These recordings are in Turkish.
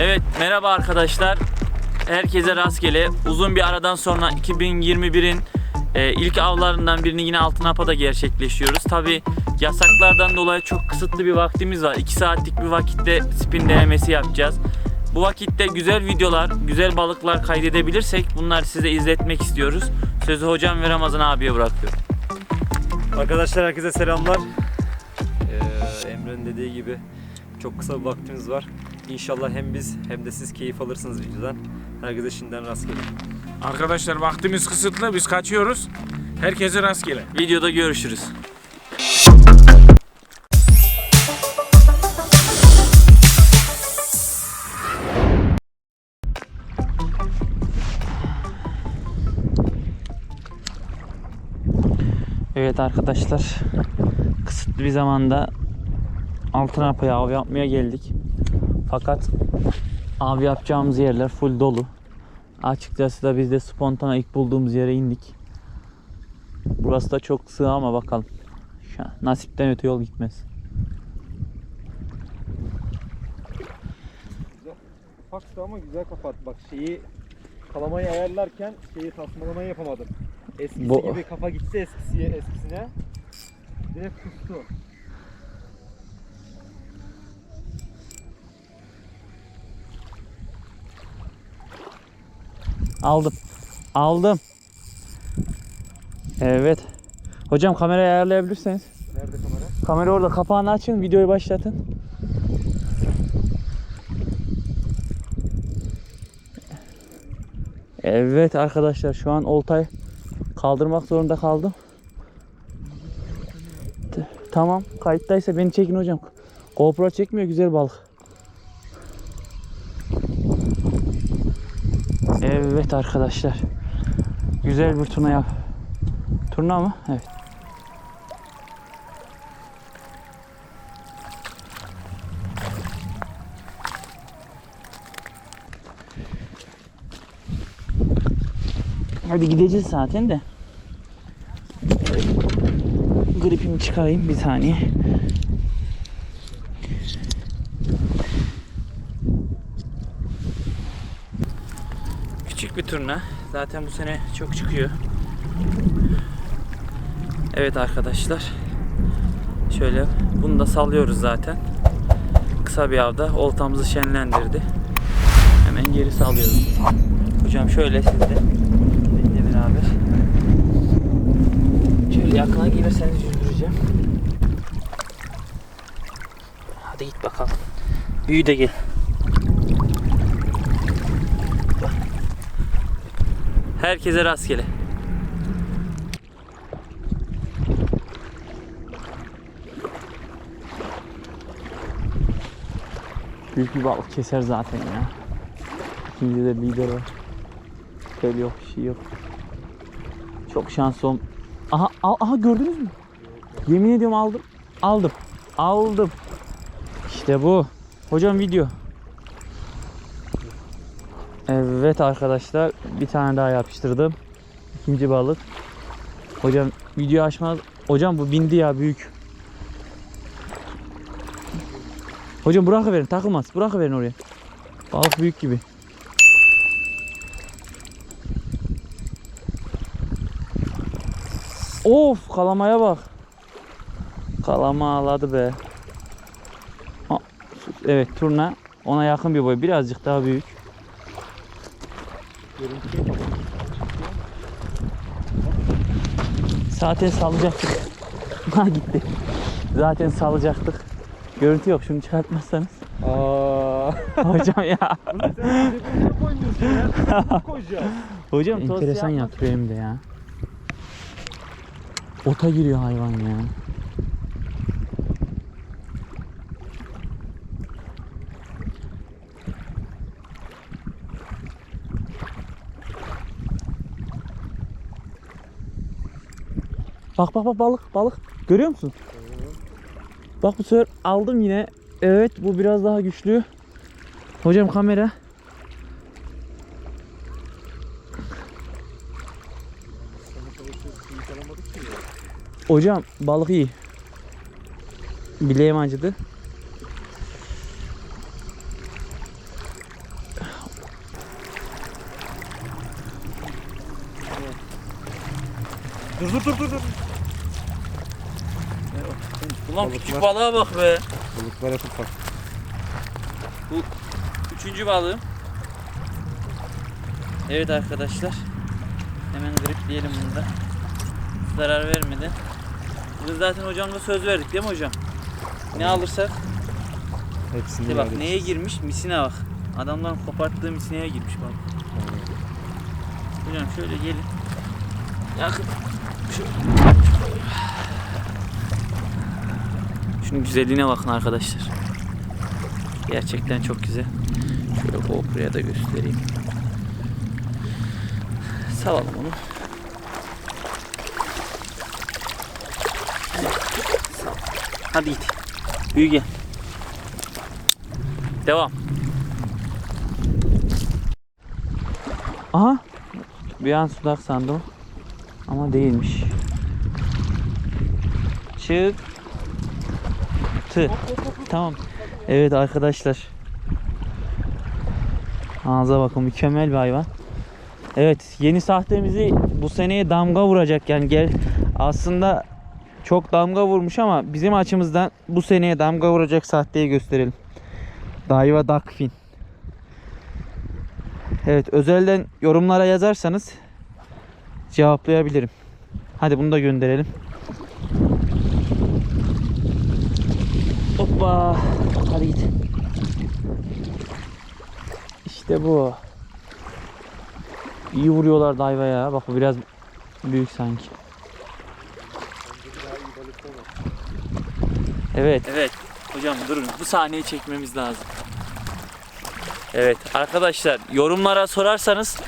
Evet merhaba arkadaşlar. Herkese rastgele. Uzun bir aradan sonra 2021'in e, ilk avlarından birini yine Altınapa'da gerçekleşiyoruz. Tabi yasaklardan dolayı çok kısıtlı bir vaktimiz var. 2 saatlik bir vakitte spin denemesi yapacağız. Bu vakitte güzel videolar, güzel balıklar kaydedebilirsek bunları size izletmek istiyoruz. Sözü hocam ve Ramazan abiye bırakıyorum. Arkadaşlar herkese selamlar. Ee, Emre'nin dediği gibi çok kısa bir vaktimiz var. İnşallah hem biz hem de siz keyif alırsınız videodan. Herkese şimdiden rastgele. Arkadaşlar vaktimiz kısıtlı biz kaçıyoruz. Herkese rastgele. Videoda görüşürüz. Evet arkadaşlar kısıtlı bir zamanda altın apaya av yapmaya geldik. Fakat av yapacağımız yerler full dolu. Açıkçası da biz de spontane ilk bulduğumuz yere indik. Burası da çok sığ ama bakalım. Nasipten öte yol gitmez. Ufaktı ama güzel kapat. Bak şeyi kalamayı ayarlarken şeyi tasmalamayı yapamadım. Eskisi Bu- gibi kafa gitti eskisiye eskisine. Direkt kustu. Aldım. Aldım. Evet. Hocam kamerayı ayarlayabilirseniz. Nerede kamera? Kamera orada. Kapağını açın. Videoyu başlatın. Evet arkadaşlar şu an oltayı kaldırmak zorunda kaldım. Tamam kayıttaysa beni çekin hocam. GoPro çekmiyor güzel balık. Evet arkadaşlar. Güzel bir turna yap. Turna mı? Evet. Hadi gideceğiz zaten de. Gripimi çıkarayım bir saniye. Küçük bir turna. Zaten bu sene çok çıkıyor. Evet arkadaşlar. Şöyle bunu da sallıyoruz zaten. Kısa bir avda oltamızı şenlendirdi. Hemen geri salıyoruz. Hocam şöyle siz de benimle beraber. Şöyle yakına gelirseniz yüzdüreceğim. Hadi git bakalım. Büyü de gel. Herkese rastgele. Büyük bir balık keser zaten ya. İkinci de lider var. Tel yok, şey yok. Çok şansım. Aha, aha gördünüz mü? Yemin ediyorum aldım. Aldım. Aldım. İşte bu. Hocam video. Evet arkadaşlar bir tane daha yapıştırdım. İkinci balık. Hocam video açmaz. Hocam bu bindi ya büyük. Hocam bırakıverin takılmaz. Bırakıverin oraya. Balık büyük gibi. Of kalamaya bak. Kalama ağladı be. Evet turna ona yakın bir boy. Birazcık daha büyük. Zaten salacaktık. Ha gitti. Zaten salacaktık. Görüntü yok şunu çıkartmazsanız. Aa. Hocam ya. Sen cebine koymuyorsun ya. Koyacağım. Hocam enteresan yatıyor hem de ya. Ota giriyor hayvan ya. Bak bak bak balık balık. Görüyor musun? Bak bu sefer aldım yine. Evet bu biraz daha güçlü. Hocam kamera. Hocam balık iyi. Bileğim acıdı. Dur dur dur dur. dur. Ulan küçük var. balığa bak be. Balıklar hep ufak. Üçüncü balığım. Evet arkadaşlar. Hemen gripleyelim bunu da. Zarar vermeden. Biz zaten hocamla söz verdik değil mi hocam? Ne alırsak. Hepsini İşte bak verdik. neye girmiş? Misine bak. Adamdan koparttığı misineye girmiş bak. Hocam şöyle gelin. Yakın. Şunun güzelliğine bakın arkadaşlar. Gerçekten çok güzel. Şöyle GoPro'ya da göstereyim. Salalım onu. Hadi git. Büyü gel. Devam. Aha. Bir an sudak sandım. Ama değilmiş. Çık. Tı. Tamam. Evet arkadaşlar. Ağza bakın mükemmel bir hayvan. Evet yeni sahtemizi bu seneye damga vuracak yani gel aslında çok damga vurmuş ama bizim açımızdan bu seneye damga vuracak sahteyi gösterelim. Daiwa Duckfin. Evet özelden yorumlara yazarsanız cevaplayabilirim. Hadi bunu da gönderelim. Hoppa. Hadi git. İşte bu. İyi vuruyorlar dayva ya. Bak bu biraz büyük sanki. Evet. Evet. Hocam durun. Bu sahneyi çekmemiz lazım. Evet arkadaşlar yorumlara sorarsanız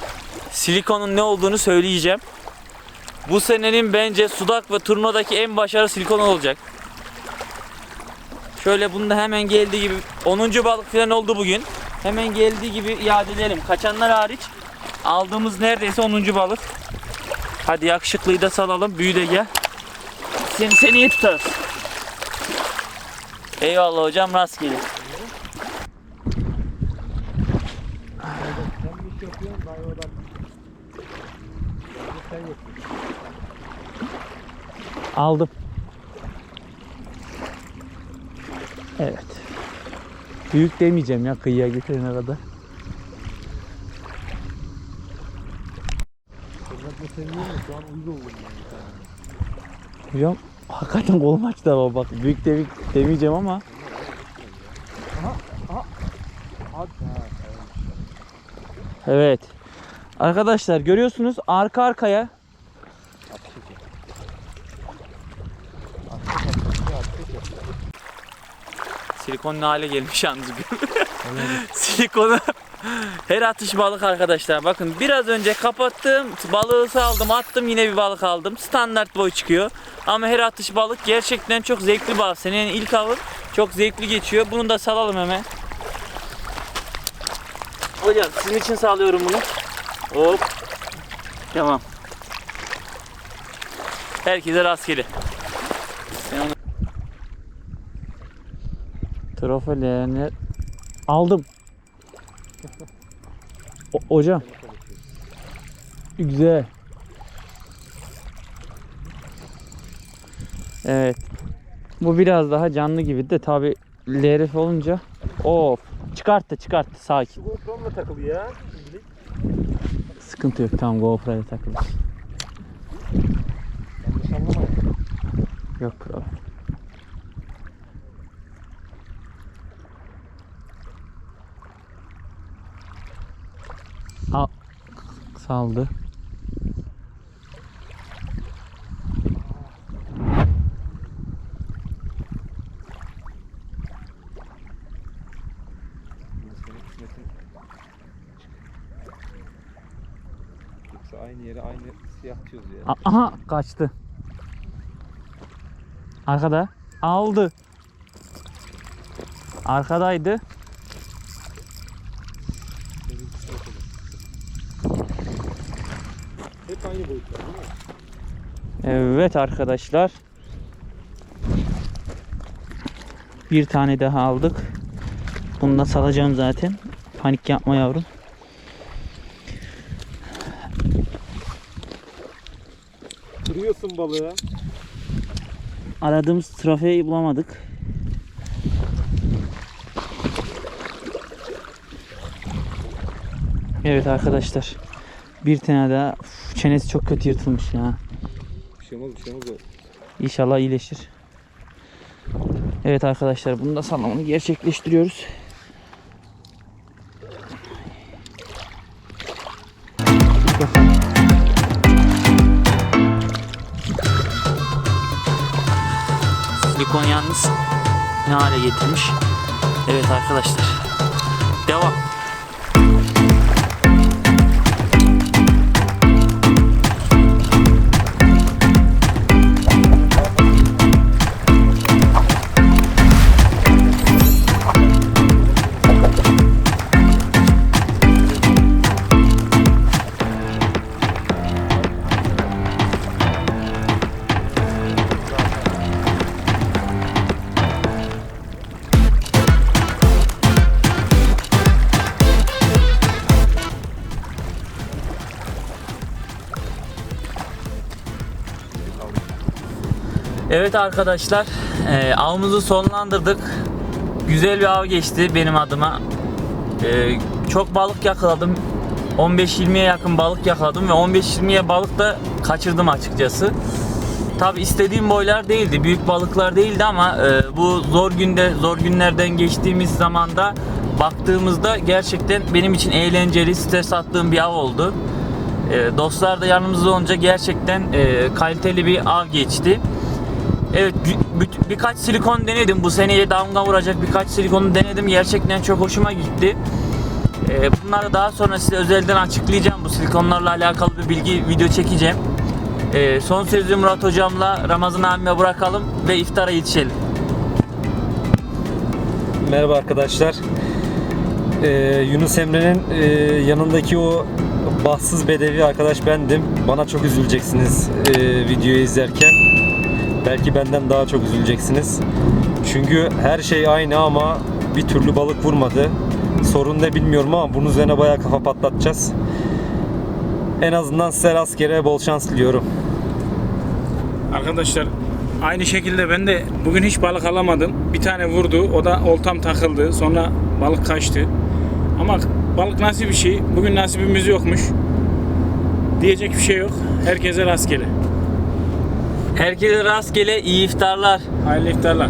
silikonun ne olduğunu söyleyeceğim. Bu senenin bence sudak ve turnodaki en başarılı silikon olacak. Şöyle bunda hemen geldiği gibi 10. balık falan oldu bugün. Hemen geldiği gibi iade edelim. Kaçanlar hariç aldığımız neredeyse 10. balık. Hadi yakışıklıyı da salalım. Büyü de gel. Seni seneye tutarız. Eyvallah hocam rastgele. Aldım. Evet. Büyük demeyeceğim ya kıyıya getirene kadar. Hocam hakikaten kolum açtı ama bak büyük de demeyeceğim ama evet. Arkadaşlar görüyorsunuz arka arkaya Silikon ne hale gelmiş yalnız Silikonu her atış balık arkadaşlar. Bakın biraz önce kapattım. Balığı saldım attım yine bir balık aldım. Standart boy çıkıyor. Ama her atış balık gerçekten çok zevkli balık. Senin ilk avın çok zevkli geçiyor. Bunu da salalım hemen. Hocam sizin için sağlıyorum bunu. Hop. Tamam. Herkese rastgele. Ben onu- Trofelerini aldım. O- hocam. Güzel. Evet. Bu biraz daha canlı gibi de tabi LRF olunca of çıkarttı çıkarttı sakin. Şu GoPro'mla takılı ya. Sıkıntı yok tamam GoPro'ya takılır. Yok problem. Saldı. Senin kısmetin. Yoksa aynı yere aynı siyah çiziyor ya. A- Aha kaçtı. Arkada. Aldı. Arkadaydı. Senin kısmet olur. Hep aynı boyutlar değil mi? Evet arkadaşlar. Bir tane daha aldık. Bunu da salacağım zaten. Panik yapma yavrum. Kırıyorsun balığı. Aradığımız trofeyi bulamadık. Evet arkadaşlar. Bir tane daha. Uf, çenesi çok kötü yırtılmış ya. Şey olmaz bir şey olmaz. İnşallah iyileşir. Evet arkadaşlar bunu da sallamını gerçekleştiriyoruz. Silikon yalnız ne hale getirmiş. Evet arkadaşlar. Devam. Evet arkadaşlar, e, avımızı sonlandırdık. Güzel bir av geçti benim adıma. E, çok balık yakaladım. 15-20'ye yakın balık yakaladım ve 15-20'ye balık da kaçırdım açıkçası. Tabi istediğim boylar değildi, büyük balıklar değildi ama e, bu zor günde, zor günlerden geçtiğimiz zamanda baktığımızda gerçekten benim için eğlenceli, stres attığım bir av oldu. E, dostlar da yanımızda olunca gerçekten e, kaliteli bir av geçti. Evet bir- bir- birkaç silikon denedim. Bu seneye damga vuracak birkaç silikonu denedim. Gerçekten çok hoşuma gitti. Ee, bunları daha sonra size özelden açıklayacağım. Bu silikonlarla alakalı bir bilgi video çekeceğim. Ee, son sözü Murat hocamla Ramazan abime bırakalım ve iftara yetişelim. Merhaba arkadaşlar. Ee, Yunus Emre'nin e, yanındaki o bahtsız bedevi arkadaş bendim. Bana çok üzüleceksiniz e, videoyu izlerken. Belki benden daha çok üzüleceksiniz. Çünkü her şey aynı ama bir türlü balık vurmadı. Sorun ne bilmiyorum ama bunun üzerine bayağı kafa patlatacağız. En azından size rastgele bol şans diliyorum. Arkadaşlar aynı şekilde ben de bugün hiç balık alamadım. Bir tane vurdu. O da oltam takıldı. Sonra balık kaçtı. Ama balık nasıl bir şey? Bugün nasibimiz yokmuş. Diyecek bir şey yok. Herkese rastgele. Herkese rastgele iyi iftarlar. Hayırlı iftarlar.